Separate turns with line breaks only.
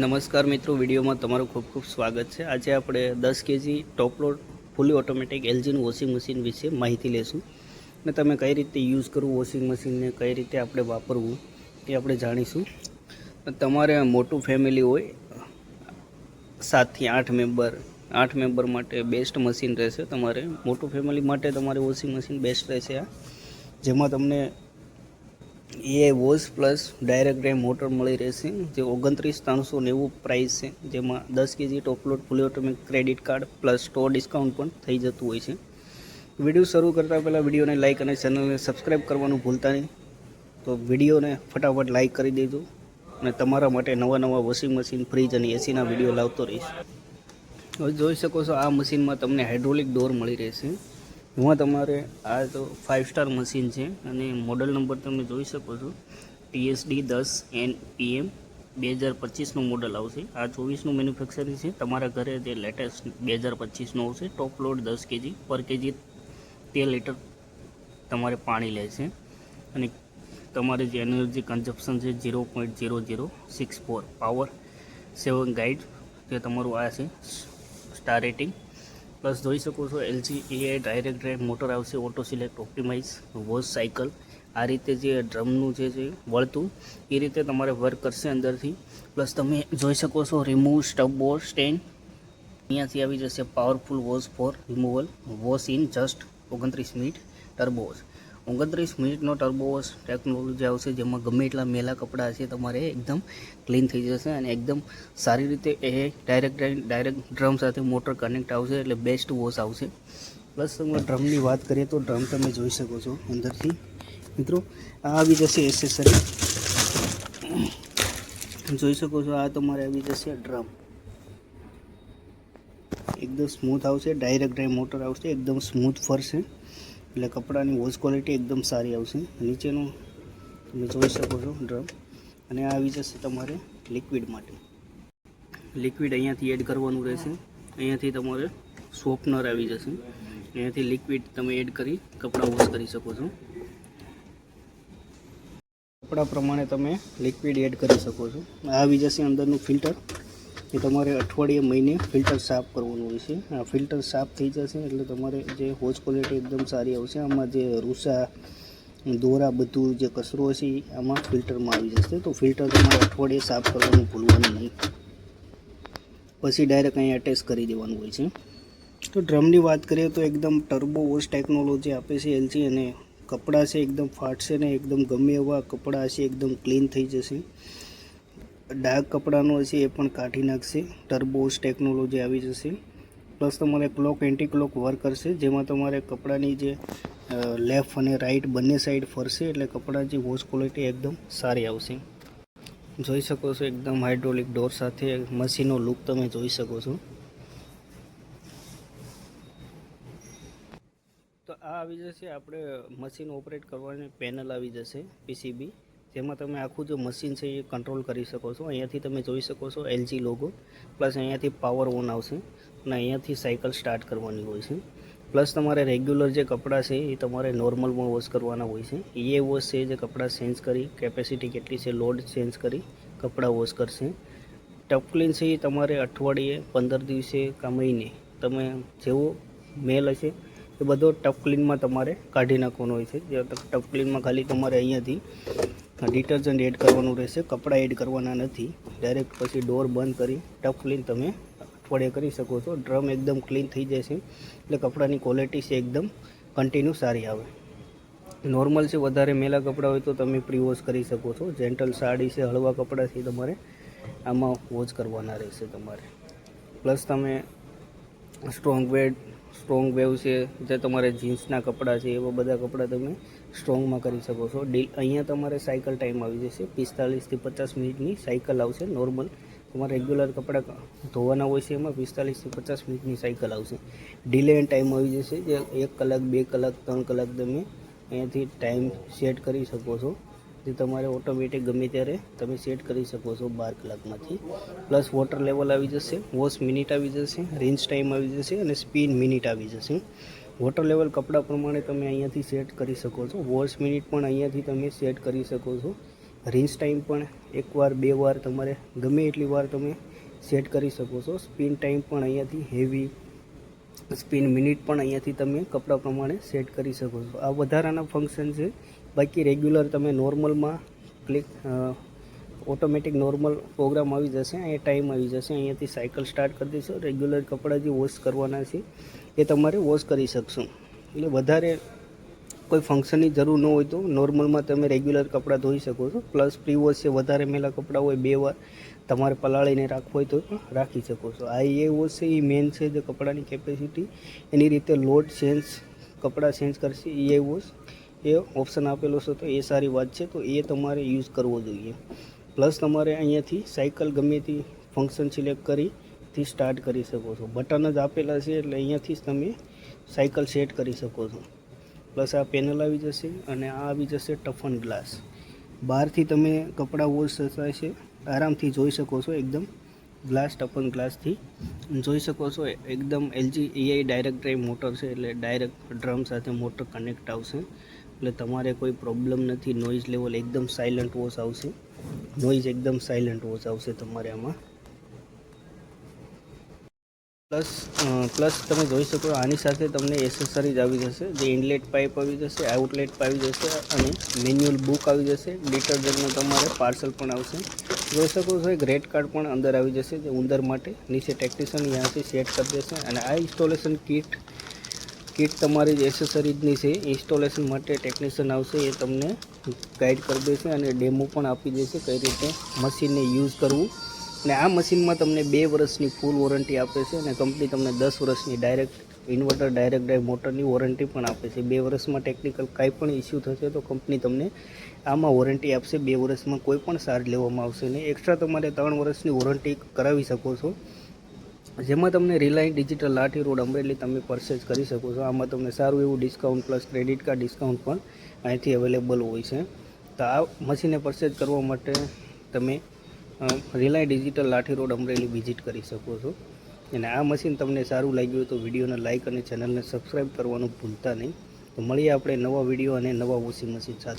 નમસ્કાર મિત્રો, વિડીયોમાં તમારું ખૂબ ખૂબ સ્વાગત છે. આજે આપણે દસ KG top load fully automatic એલજીનું washing machine વિશે માહિતી લેશું. ને તમે કઈ રીતે યુઝ કરવું વોશિંગ મશીનને કઈ રીતે આપણે વાપરવું, એ આપણે જાણીશું. તમારે મોટું ફેમિલી હોય સાતથી આઠ મેમ્બર આઠ મેમ્બર માટે બેસ્ટ મશીન રહેશે તમારે. મોટું ફેમિલી માટે તમારે વોશિંગ મશીન બેસ્ટ રહેશે આ. જેમાં તમને એ wash plus direct drive motor મળી રહેશે, જે ઓગણત્રીસ ત્રણસો નેવું પ્રાઇસ છે, જેમાં દસ KG top load fully automatic credit card plus store discount પણ થઈ જતું હોય છે. વીડિયો શરૂ કરતાં પહેલાં વિડીયોને લાઇક અને ચેનલને સબસ્ક્રાઈબ કરવાનું ભૂલતા નહીં. તો વિડીયોને ફટાફટ લાઇક કરી દેજો અને તમારા માટે નવા નવા વોશિંગ મશીન ફ્રીજ અને એસીના વીડિયો લાવતો રહીશ. હવે જોઈ શકો છો આ મશીનમાં તમને હાઇડ્રોલિક ડોર મળી રહેશે. એમાં તમારે આ તો ફાઇવ સ્ટાર મશીન છે અને મોડલ નંબર તમે જોઈ શકો છો. ટીએસડી દસ એન પીએમ બે હજાર પચીસનું મોડલ આવશે. આ ચોવીસનું મેન્યુફેક્ચરિંગ છે. તમારા ઘરે જે લેટેસ્ટ બે હજાર પચીસનું આવશે. ટોપ લોડ દસ કેજી પર કેજી તેર લીટર તમારે પાણી લે છે. અને તમારે જે એનર્જી કન્ઝપ્શન છે zero point zero zero six four power seven guide જે તમારું આ છે. સ્ટાર રેટિંગ પ્લસ જોઈ શકો છો LG, AI, direct drive, motor આવશે, auto select, optimise wash cycle. આ રીતે જે ડ્રમનું જે છે, વળતું, એ રીતે તમારે વર્ક કરશે અંદરથી. પ્લસ તમે જોઈ શકો છો રિમૂવ સ્ટબ બોર સ્ટેન્ડ અહીંયાથી આવી જશે powerful wash for removal wash in just ઓગણત્રીસ મિનિટ ટર્બો વોશ ઓગણત્રીસ મિનિટનો ટર્બો વોશ ટેકનોલોજી આવશે, જેમાં ગમે એટલા મેલા કપડાં છે તમારે એકદમ ક્લીન થઈ જશે અને એકદમ સારી રીતે એ ડાયરેક્ટ ડાયરેક્ટ ડ્રમ સાથે મોટર કનેક્ટ આવશે, એટલે બેસ્ટ વોશ આવશે. પ્લસ તમે ડ્રમની વાત કરીએ તો ડ્રમ તમે જોઈ શકો છો અંદરથી. મિત્રો, આ આવી જશે એસેસરી જોઈ શકો છો, આ તમારે આવી જશે ડ્રમ એકદમ સ્મૂથ આવશે ડાયરેક્ટ ડ્રાઈવ મોટર આવશે, એકદમ સ્મૂથ ફરશે. એટલે કપડાની વોશ ક્વોલિટી એકદમ સારી આવશે. નીચેનું તમે જોઈ શકો છો ડ્રમ. અને આ આવી જશે તમારે લિક્વિડ માટે. લિક્વિડ અહીંયાથી એડ કરવાનું રહેશે. અહીંયાથી તમારે સોપનર આવી જશે. અહીંયાથી લિક્વિડ તમે એડ કરી કપડાં વોશ કરી શકો છો. કપડાં પ્રમાણે તમે લિક્વિડ એડ કરી શકો છો. આવી જશે અંદરનું ફિલ્ટર. એ તમારે અઠવાડિયે મહિને ફિલ્ટર સાફ કરવાનું હોય છે. આ ફિલ્ટર સાફ થઈ જશે એટલે તમારે જે હોજ ક્વોલિટી એકદમ સારી આવશે. આમાં જે રૂસા, દોરા બધું જે કચરો એ આમાં ફિલ્ટરમાં આવી જશે. તો ફિલ્ટર તમારે અઠવાડિયે સાફ કરવાનું ભૂલવાનું નહીં. પછી ડાયરેક્ટ અહીં અટેચ કરી દેવાનું હોય છે. તો ડ્રમની વાત કરીએ તો એકદમ ટર્બો વોશ ટેકનોલોજી આપે છે એલજી અને કપડાં છે એકદમ ફાટશે ને એકદમ ગમે એવા કપડાં હશે, એકદમ ક્લીન થઈ જશે. ડાર્ક કપડાનો હશે એ પણ કાઢી નાખશે. ટર્બોસ ટેકનોલોજી આવી જશે. પ્લસ તમારે ક્લોક એન્ટી ક્લોક વર્ક કરશે. જેમાં તમારે કપડાની જે લેફ્ટ અને રાઈટ બંને સાઈડ ફરશે એટલે કપડાની વોશ ક્વોલિટી એકદમ સારી આવશે. જોઈ શકો છો એકદમ હાઇડ્રોલિક ડોર સાથે મશીનનો લુક તમે જોઈ શકો છો. તો આ આવી જશે. આપણે મશીન ઓપરેટ કરવાની પેનલ આવી જશે પીસીબી જેમાં તમે આખું જે મશીન છે એ કંટ્રોલ કરી શકો છો. અહીંયાથી તમે જોઈ શકો છો એલજી લોગો પ્લસ અહીંયાથી પાવર ઓન આવશે અને અહીંયાથી સાયકલ સ્ટાર્ટ કરવાની હોય છે. પ્લસ તમારે રેગ્યુલર જે કપડાં છે એ તમારે નોર્મલમાં વોશ કરવાના હોય છે. એ વોશ છે જે કપડાં ચેન્જ કરી કેપેસિટી કેટલી છે લોડ ચેન્જ કરી, કપડાં વોશ કરશે. ટપ ક્લીન છે એ તમારે અઠવાડિયે, પંદર દિવસે કા મહિને તમે જેવો મેલ હશે એ બધો ટપ ક્લીનમાં તમારે કાઢી નાખવાનો હોય છે. જે ટપ ક્લીનમાં ખાલી તમારે અહીંયાથી ડિટર્જન્ટ એડ કરવાનું રહેશે, કપડાં એડ કરવાના નથી. ડાયરેક્ટ પછી ડોર બંધ કરી ટફ ક્લીન તમે અઠવાડિયે કરી શકો છો. ડ્રમ એકદમ ક્લીન થઈ જશે, એટલે કપડાની ક્વોલિટી છે એકદમ કન્ટિન્યુ સારી આવે. નોર્મલ છે, વધારે મેલા કપડાં હોય તો તમે પ્રી વોશ કરી શકો છો. જેન્ટલ સાડી છે, હળવા કપડાં છે તમારે, આમાં વોશ કરવાના રહેશે તમારે. પ્લસ તમે સ્ટ્રોંગ વેડ સ્ટ્રોંગ વેવ છે, જે તમારે જીન્સના કપડાં છે, એવા બધા કપડાં તમે સ્ટ્રોંગમાં કરી શકો છો. ડીલ અહીંયા તમારે સાયકલ ટાઈમ આવી જશે. પિસ્તાલીસથી પચાસ મિનિટની સાયકલ આવશે, નોર્મલ. તમારે રેગ્યુલર કપડાં ધોવાના હોય છે એમાં પિસ્તાલીસથી પચાસ મિનિટની સાયકલ આવશે. ડીલે ટાઈમ આવી જશે જે એક કલાક, બે કલાક, ત્રણ કલાક તમે અહીંયાથી ટાઈમ સેટ કરી શકો છો. જે તમારે ઓટોમેટિક ગમે ત્યારે તમે સેટ કરી શકો છો બાર કલાકમાંથી. પ્લસ વોટર લેવલ આવી જશે, વોશ મિનિટ આવી જશે, રેન્જ ટાઈમ આવી જશે અને સ્પીડ મિનિટ આવી જશે. વોટર લેવલ કપડાં પ્રમાણે તમે અહીંયાથી સેટ કરી શકો છો. વોશ મિનિટ પણ અહીંયાથી તમે સેટ કરી શકો છો. રિન્સ ટાઈમ પણ એકવાર બે વાર તમારે ગમે એટલી વાર તમે સેટ કરી શકો છો. સ્પિન ટાઈમ પણ અહીંયાથી હેવી સ્પિન મિનિટ પણ અહીંયાથી તમે કપડાં પ્રમાણે સેટ કરી શકો છો. આ વધારાના ફંક્શન છે. બાકી રેગ્યુલર તમે નોર્મલમાં ક્લિક ઓટોમેટિક નોર્મલ પ્રોગ્રામ આવી જશે અહીંયા ટાઈમ આવી જશે. અહીંયાથી સાયકલ સ્ટાર્ટ કરી દેશો રેગ્યુલર કપડાં જે વોશ કરવાના છે, એ તમારે વોશ કરી શકશો. એટલે વધારે કોઈ ફંક્શનની જરૂર ન હોય તો નોર્મલમાં તમે રેગ્યુલર કપડાં ધોઈ શકો છો. પ્લસ પ્રી વોશ છે, વધારે મેલા કપડાં હોય, બે વાર તમારે પલાળીને રાખવું હોય તો પણ રાખી શકો છો. આ એ વોશ છે, એ મેન છે જે કપડાની કેપેસિટી એની રીતે લોડ ચેન્જ કપડાં ચેન્જ કરશે, એ વોશ. એ ઓપ્શન આપેલો છે, તો એ સારી વાત છે. તો એ તમારે યુઝ કરવો જોઈએ. પ્લસ તમારે અહીંયાથી સાયકલ ગમે તે ફંક્શન સિલેક્ટ કરી થી સ્ટાર્ટ કરી શકો છો. બટન જ આપેલા છે એટલે અહીંયાથી જ તમે સાયકલ સેટ કરી શકો છો. પ્લસ આ પેનલ આવી જશે અને આ આવી જશે ટફન ગ્લાસ. બહારથી તમે કપડાં વોશ થતા છે આરામથી જોઈ શકો છો એકદમ ગ્લાસ, ટફન ગ્લાસથી. જોઈ શકો છો એકદમ LG AI direct drive motor છે એટલે ડાયરેક્ટ ડ્રમ સાથે મોટર કનેક્ટ આવશે. એટલે તમારે કોઈ પ્રોબ્લેમ નથી. નોઇઝ લેવલ એકદમ સાયલન્ટ વોચ આવશે. નોઇઝ એકદમ સાયલન્ટ વોચ આવશે તમારે આમાં. પ્લસ પ્લસ તમે જોઈ શકો આની સાથે તમને એસેસરીઝ આવી જશે. જે ઇનલેટ પાઇપ આવી જશે આઉટલેટ આવી જશે અને મેન્યુઅલ બુક આવી જશે. ડિટર્જન્ટનું તમારે પાર્સલ પણ આવશે. જોઈ શકો છો, એક રેડ કાર્ડ પણ અંદર આવી જશે જે ઉંદર માટે. નીચે ટેક્નિશિયન ત્યાંથી સેટ કરી દેશે અને આ ઇન્સ્ટોલેશન કિટ કિટ તમારી એસેસરીઝની છે ઇન્સ્ટોલેશન માટે ટેકનિશિયન આવશે એ તમને ગાઈડ કરી દેશે અને ડેમો પણ આપી દેશે કઈ રીતે મશીનને યુઝ કરવું. અને આ મશીનમાં તમને બે વર્ષની ફૂલ વોરંટી આપે છે અને કંપની તમને દસ વર્ષની ડાયરેક્ટ ઇન્વર્ટર ડાયરેક્ટ ડ્રાઈવ મોટરની વોરંટી પણ આપે છે. બે વર્ષમાં ટેકનિકલ કાંઈ પણ ઇસ્યુ થશે તો કંપની તમને આમાં વોરંટી આપશે. બે વર્ષમાં કોઈ પણ ચાર્જ લેવામાં આવશે નહીં. એક્સ્ટ્રા તમારે ત્રણ વર્ષની વોરંટી કરાવી શકો છો. જેમાં તમને Reliance Digital Lathi Road Amreli તમે પરચેસ કરી શકો છો. આમાં તમને સારું એવું discount plus credit card discount પણ અહીંથી અવેલેબલ હોય છે. તો આ મશીને પરચેસ કરવા માટે તમે Reliance Digital Lathi Road Amreli visit કરી શકો છો. અને આ મશીન તમને સારું લાગ્યું તો વિડીયોને લાઇક અને ચેનલને સબસ્ક્રાઈબ કરવાનું ભૂલતા નહીં. તો મળીએ આપણે નવા વીડિયો અને નવા વોશિંગ મશીન સાથે.